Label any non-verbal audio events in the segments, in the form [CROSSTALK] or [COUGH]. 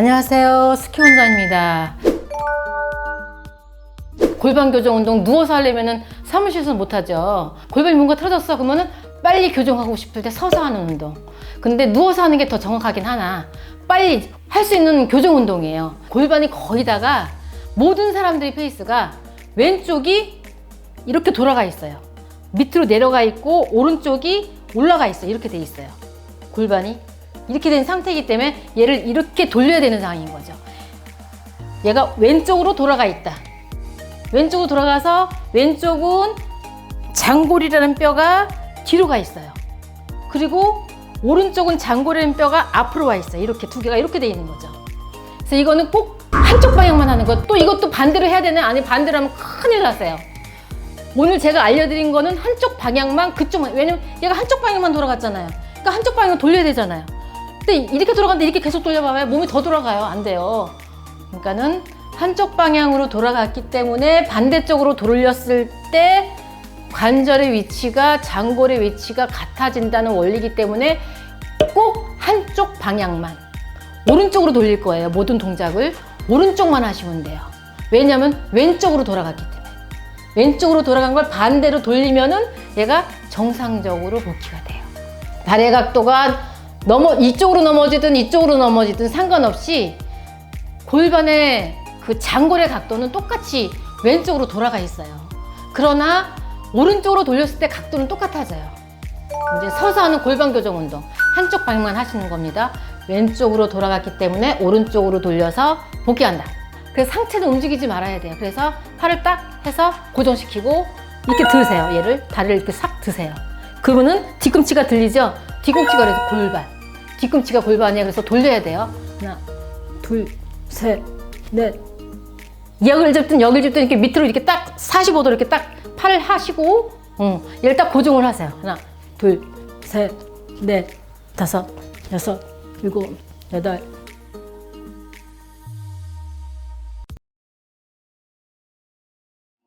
안녕하세요. 스키 원장입니다. 골반 교정 운동 누워서 하려면은 사무실에서 못 하죠. 골반이 뭔가 틀어졌어. 그러면은 빨리 교정하고 싶을 때 서서 하는 운동. 근데 누워서 하는 게 더 정확하긴 하나 빨리 할 수 있는 교정 운동이에요. 골반이 거의 다가 모든 사람들의 페이스가 왼쪽이 이렇게 돌아가 있어요. 밑으로 내려가 있고 오른쪽이 올라가 있어요. 이렇게 돼 있어요. 골반이 이렇게 된 상태이기 때문에 얘를 이렇게 돌려야 되는 상황인 거죠. 얘가 왼쪽으로 돌아가 있다. 왼쪽으로 돌아가서 왼쪽은 장골이라는 뼈가 뒤로 가 있어요. 그리고 오른쪽은 장골이라는 뼈가 앞으로 와 있어요. 이렇게 두 개가 이렇게 돼 있는 거죠. 그래서 이거는 꼭 한쪽 방향만 하는 거. 또 이것도 반대로 해야 되는 아니 반대로 하면 큰일 나세요. 오늘 제가 알려드린 거는 한쪽 방향만 그쪽만 왜냐면 얘가 한쪽 방향만 돌아갔잖아요. 그러니까 한쪽 방향을 돌려야 되잖아요. 근데 이렇게 돌아갔는데 이렇게 계속 돌려봐요. 몸이 더 돌아가요. 안 돼요. 그러니까는 한쪽 방향으로 돌아갔기 때문에 반대쪽으로 돌렸을 때 관절의 위치가 장골의 위치가 같아진다는 원리이기 때문에 꼭 한쪽 방향만 오른쪽으로 돌릴 거예요. 모든 동작을 오른쪽만 하시면 돼요. 왜냐하면 왼쪽으로 돌아갔기 때문에 왼쪽으로 돌아간 걸 반대로 돌리면은 얘가 정상적으로 복귀가 돼요. 다리의 각도가 넘어 이쪽으로 넘어지든 이쪽으로 넘어지든 상관없이 골반의 그 장골의 각도는 똑같이 왼쪽으로 돌아가 있어요. 그러나 오른쪽으로 돌렸을 때 각도는 똑같아져요. 이제 서서 하는 골반 교정 운동 한쪽 방향만 하시는 겁니다. 왼쪽으로 돌아갔기 때문에 오른쪽으로 돌려서 복귀한다. 그래서 상체는 움직이지 말아야 돼요. 그래서 팔을 딱 해서 고정시키고 이렇게 드세요. 얘를 다리를 이렇게 싹 드세요. 그러면은 뒤꿈치가 들리죠? 뒤꿈치가 그래서 골반. 뒤꿈치가 골반이에요. 그래서 돌려야 돼요. 하나, 둘, 셋, 넷. 여기를 잡든 여기를 잡든 이렇게 밑으로 이렇게 딱 45도 이렇게 딱 팔을 하시고, 응, 얘를 딱 고정을 하세요. 하나, 둘, 셋, 넷, 다섯, 여섯, 일곱, 여덟.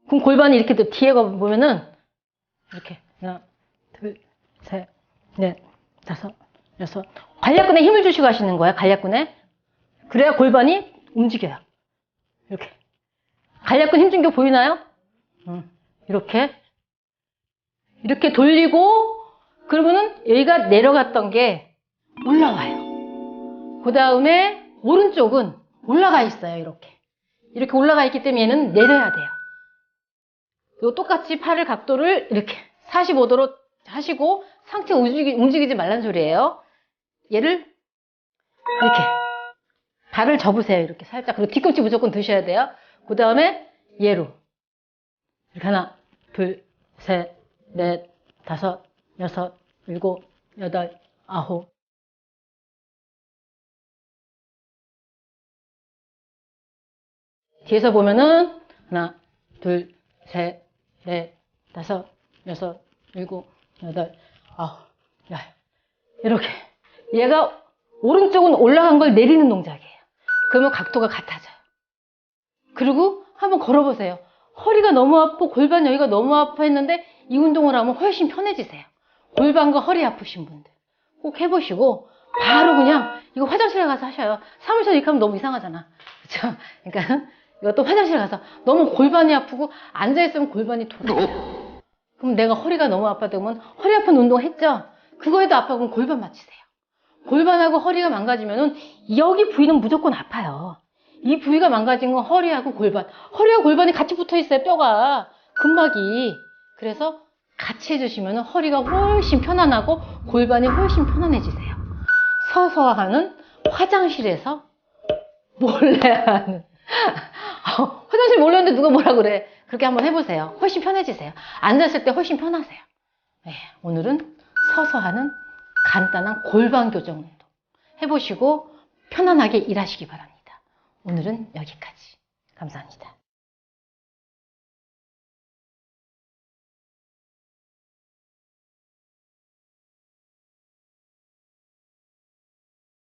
그럼 골반이 이렇게 또 뒤에 가 보면은 이렇게 하나, 둘, 셋, 넷, 다섯, 여섯. 관략근에 힘을 주시고 하시는 거야. 관략근에. 그래야 골반이 움직여요. 이렇게. 관략근 힘준 게 보이나요? 음, 이렇게. 이렇게 돌리고 그러면은 여기가 내려갔던 게 올라와요. 그 다음에 오른쪽은 올라가 있어요. 이렇게. 이렇게 올라가 있기 때문에 얘는 내려야 돼요. 요 똑같이 팔을 각도를 이렇게 45도로 하시고 상체 움직이, 움직이지 말란 소리예요. 얘를 이렇게 발을 접으세요. 이렇게 살짝. 그리고 뒤꿈치 무조건 드셔야 돼요. 그 다음에 얘로 이렇게 하나, 둘, 셋, 넷, 다섯, 여섯, 일곱, 여덟, 아홉. 뒤에서 보면은 하나, 둘, 셋, 넷, 다섯, 여섯, 일곱, 여덟, 아홉, 열. 이렇게. 얘가 오른쪽은 올라간 걸 내리는 동작이에요. 그러면 각도가 같아져요. 그리고 한번 걸어보세요. 허리가 너무 아프고 골반 여기가 너무 아파 했는데 이 운동을 하면 훨씬 편해지세요. 골반과 허리 아프신 분들 꼭 해보시고 바로 그냥 이거 화장실에 가서 하셔요. 사무실에 이렇게 하면 너무 이상하잖아. 그렇죠? 그러니까 이것도 화장실에 가서 너무 골반이 아프고 앉아있으면 골반이 돌아요. 그럼 내가 허리가 너무 아파되면 허리 아픈 운동 했죠? 그거에도 아파하면 골반 맞추세요. 골반하고 허리가 망가지면은 여기 부위는 무조건 아파요. 이 부위가 망가진 건 허리하고 골반. 허리와 골반이 같이 붙어 있어요, 뼈가. 근막이. 그래서 같이 해주시면 허리가 훨씬 편안하고 골반이 훨씬 편안해지세요. 서서 하는 화장실에서 몰래 하는. [LAUGHS] 어, 화장실 몰래 하는데 누가 뭐라 그래. 그렇게 한번 해보세요. 훨씬 편해지세요. 앉았을 때 훨씬 편하세요. 네, 오늘은 서서 하는 간단한 골반 교정 운동 해보시고 편안하게 일하시기 바랍니다. 오늘은 여기까지. 감사합니다.